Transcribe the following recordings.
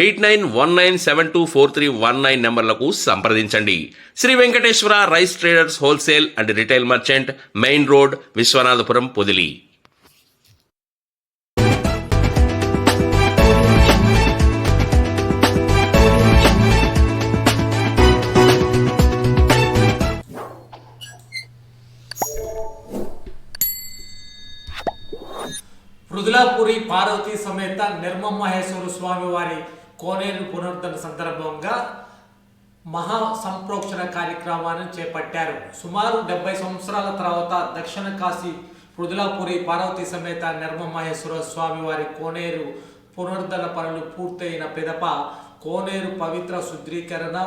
eight nine one nine seven two four three one nine నెంబర్లకు సంప్రదించండి. Shri Venkateswara rice traders wholesale and retail merchant main road Vishwanathapuram Podili. Mrudulapuri Parvati సమేత నిర్మమహేశ్వర స్వామి వారి కోనేరు పునరుద్ధరణ సందర్భంగా మహా సంప్రోక్షణ కార్యక్రమాన్ని చేపట్టారు. సుమారు డెబ్బై సంవత్సరాల తర్వాత దక్షిణ కాశీ మృదులాపురి పార్వతి సమేత నిర్మమహేశ్వర స్వామి వారి కోనేరు పునరుద్ధరణ పనులు పూర్తయిన పిదప కోనేరు పవిత్ర శుద్ధీకరణ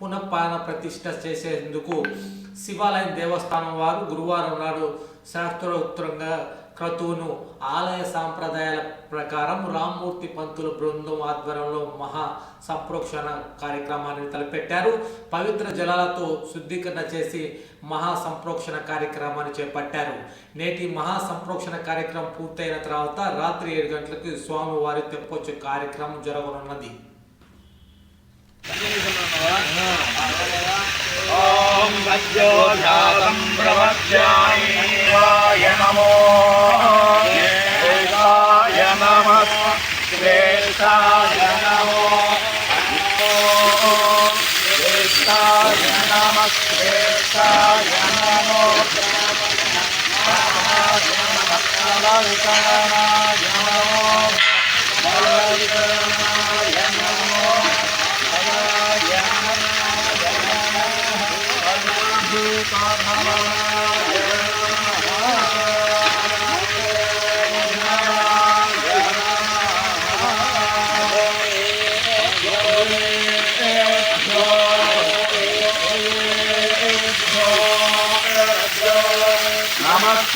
పునఃపాలన ప్రతిష్ట చేసేందుకు శివాలయం దేవస్థానం వారు గురువారం నాడు శాస్త్రోత్తరంగా క్రతువును ఆలయ సాంప్రదాయాల ప్రకారం రామ్మూర్తి పంతుల బృందం ఆధ్వర్యంలో మహా సంప్రోక్షణ కార్యక్రమాన్ని తలపెట్టారు. పవిత్ర జలాలతో శుద్ధీకరణ చేసి మహా సంప్రోక్షణ కార్యక్రమాన్ని చేపట్టారు. నేటి మహా సంప్రోక్షణ కార్యక్రమం పూర్తయిన తర్వాత రాత్రి ఏడు గంటలకు స్వామివారి తెప్పొచ్చు కార్యక్రమం జరగనున్నది. ॐ सद्योजातं प्रवक्ष्याय नमो श्रेष्ठाय नमः श्रेष्ठाय नमो श्रेष्ठाय नमः श्रेष्ठाय नमो बलविकरणाय नमो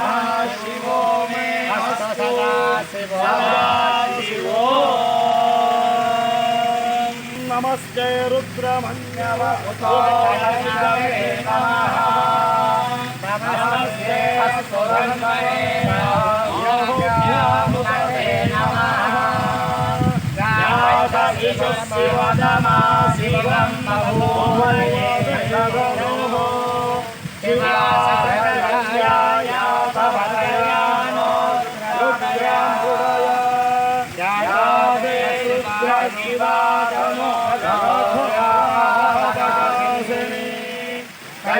शिवो मे अस्तु सदा शिवो नमस्ते रुद्रमन्यव नमस्ते अस्तुरन्मये शिवनमा शिवं नमो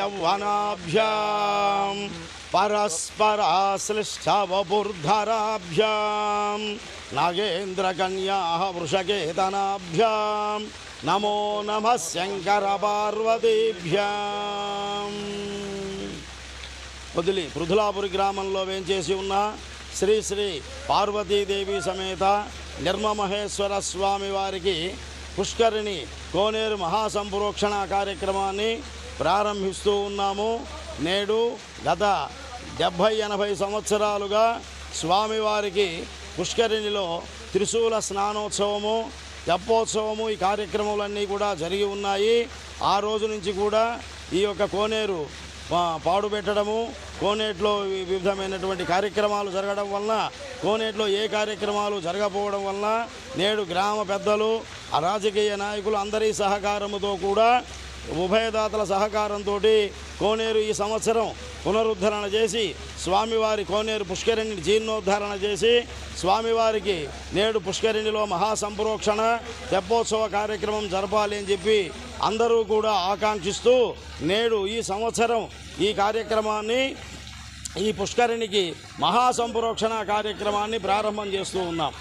యౌవనాభ్యాం పరస్పరాశ్లిష్టవబుర్ధరాభ్యాం నగేంద్రకన్యాహ వృషకేతనాభ్యాం నమో నమ శంకర పార్వతీభ్యాం వదిలి పృథులాపురి గ్రామంలో వేంచేసి ఉన్న శ్రీ శ్రీ పార్వతీదేవి సమేత నిర్మమహేశ్వర స్వామి వారికి పుష్కరిణి కోనేరు మహాసంప్రోక్షణ కార్యక్రమాన్ని ప్రారంభిస్తూ ఉన్నాము. నేడు గత డెబ్భై ఎనభై సంవత్సరాలుగా స్వామివారికి పుష్కరిణిలో త్రిశూల స్నానోత్సవము తెప్పోత్సవము ఈ కార్యక్రమాలన్నీ కూడా జరిగి ఉన్నాయి. ఆ రోజు నుంచి కూడా ఈ యొక్క కోనేరు పాడుపెట్టడము కోనేట్లో వివిధమైనటువంటి కార్యక్రమాలు జరగడం వలన కోనేట్లో ఏ కార్యక్రమాలు జరగకపోవడం వలన నేడు గ్రామ పెద్దలు రాజకీయ నాయకులు అందరి సహకారముతో కూడా ఉభయదాతల సహకారంతో కోనేరు ఈ సంవత్సరం పునరుద్ధరణ చేసి స్వామివారి కోనేరు పుష్కరిణి జీర్ణోద్ధరణ చేసి స్వామివారికి నేడు పుష్కరిణిలో మహాసంప్రోక్షణ తెప్పోత్సవ కార్యక్రమం జరపాలి అని చెప్పి అందరూ కూడా ఆకాంక్షిస్తూ నేడు ఈ సంవత్సరం ఈ కార్యక్రమాన్ని ఈ పుష్కరిణికి మహాసంప్రోక్షణ కార్యక్రమాన్ని ప్రారంభం చేస్తూ ఉన్నాం.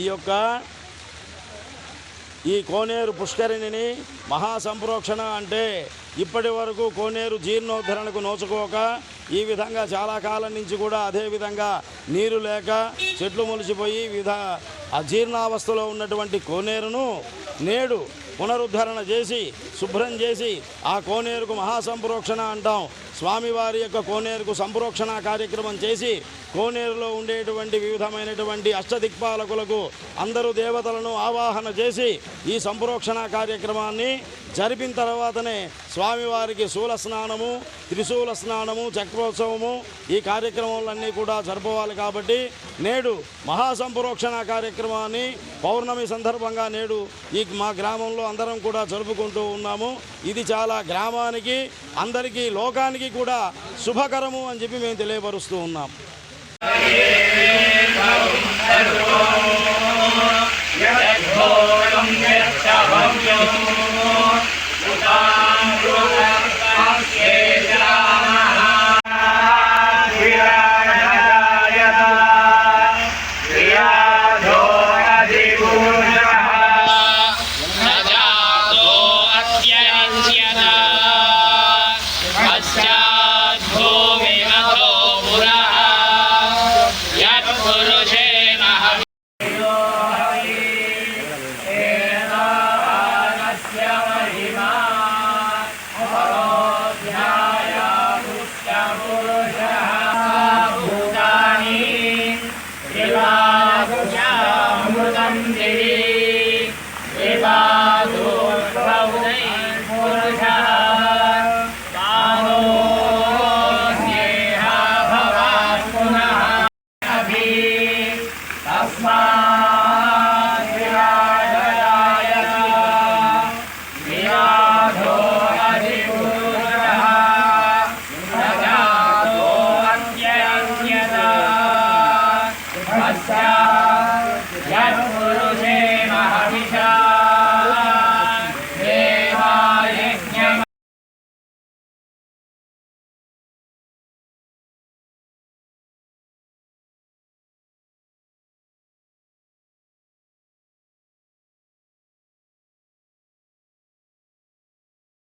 ఈ యొక్క ఈ కోనేరు పుష్కరిణిని మహాసంప్రోక్షణ అంటే ఇప్పటి వరకు కోనేరు జీర్ణోద్ధరణకు నోచుకోక ఈ విధంగా చాలా కాలం నుంచి కూడా అదే విధంగా నీరు లేక చెట్లు మొలిచిపోయి విధ అజీర్ణావస్థలో ఉన్నటువంటి కోనేరును నేడు పునరుద్ధరణ చేసి శుభ్రం చేసి ఆ కోనేరుకు మహాసంప్రోక్షణ అంటాం. స్వామివారి యొక్క కోనేరుకు సంప్రోక్షణ కార్యక్రమం చేసి కోనేరులో ఉండేటువంటి వివిధమైనటువంటి అష్టదిక్పాలకులకు అందరూ దేవతలను ఆవాహన చేసి ఈ సంప్రోక్షణ కార్యక్రమాన్ని జరిపిన తర్వాతనే స్వామివారికి శూల స్నానము త్రిశూల స్నానము చక్రోత్సవము ఈ కార్యక్రమాలన్నీ కూడా జరపవాలి కాబట్టి నేడు మహాసంప్రోక్షణ కార్యక్రమాన్ని పౌర్ణమి సందర్భంగా నేడు ఈ మా గ్రామంలో అందరం కూడా జరుపుకుంటూ ఉన్నాము. ఇది చాలా గ్రామానికి అందరికీ లోకానికి కూడా శుభకరము అని చెప్పి మేము తెలియపరుస్తూ ఉన్నాం. जातो